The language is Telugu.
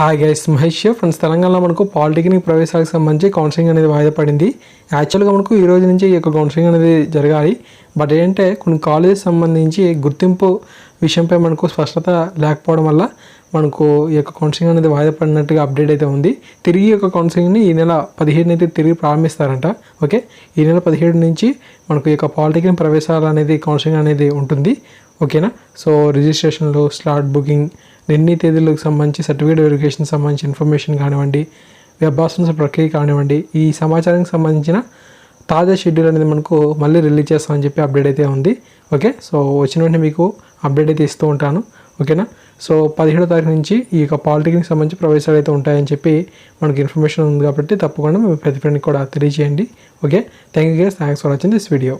హాయ్ గైస్ మహేష్ ఫ్రెండ్స్ తెలంగాణలో మనకు పాలిటెక్నిక్ ప్రవేశాలకు సంబంధించి కౌన్సిలింగ్ అనేది వాయిదా పడింది యాక్చువల్గా మనకు ఈ రోజు నుంచి ఈ యొక్క కౌన్సిలింగ్ అనేది జరగాలి. బట్ ఏంటంటే కొన్ని కాలేజెస్ సంబంధించి గుర్తింపు విషయంపై మనకు స్పష్టత లేకపోవడం వల్ల మనకు ఈ యొక్క కౌన్సిలింగ్ అనేది వాయిదా పడినట్టుగా అప్డేట్ అయితే ఉంది. తిరిగి యొక్క కౌన్సిలింగ్ని ఈ నెల పదిహేడు అయితే తిరిగి ప్రారంభిస్తారంట. ఓకే ఈ నెల పదిహేడు నుంచి మనకు ఈ యొక్క పాలిటెక్నిక్ ప్రవేశాలు అనేది కౌన్సిలింగ్ అనేది ఉంటుంది. ఓకేనా? సో రిజిస్ట్రేషన్లు స్లాట్ బుకింగ్ ఎన్ని తేదీలకు సంబంధించి సర్టిఫికేట్ వెరిఫికేషన్ సంబంధించి ఇన్ఫర్మేషన్ కానివ్వండి వెబ్బాసన్స్ ప్రక్రియ కానివ్వండి ఈ సమాచారానికి సంబంధించిన తాజా షెడ్యూల్ అనేది మనకు మళ్ళీ రిలీజ్ చేస్తామని చెప్పి అప్డేట్ అయితే ఉంది. ఓకే? సో వచ్చిన వెంటనే మీకు అప్డేట్ అయితే ఇస్తూ ఉంటాను. ఓకేనా? సో పదిహేడో తారీఖు నుంచి ఈ యొక్క పాలిటెక్నిక్ సంబంధించి ప్రవేశాలు అయితే ఉంటాయని చెప్పి మనకి ఇన్ఫర్మేషన్ ఉంది కాబట్టి తప్పకుండా మీ ప్రతి ఫ్రెండ్కి కూడా తెలియజేయండి. Okay? Thank you guys. Thanks for watching this video.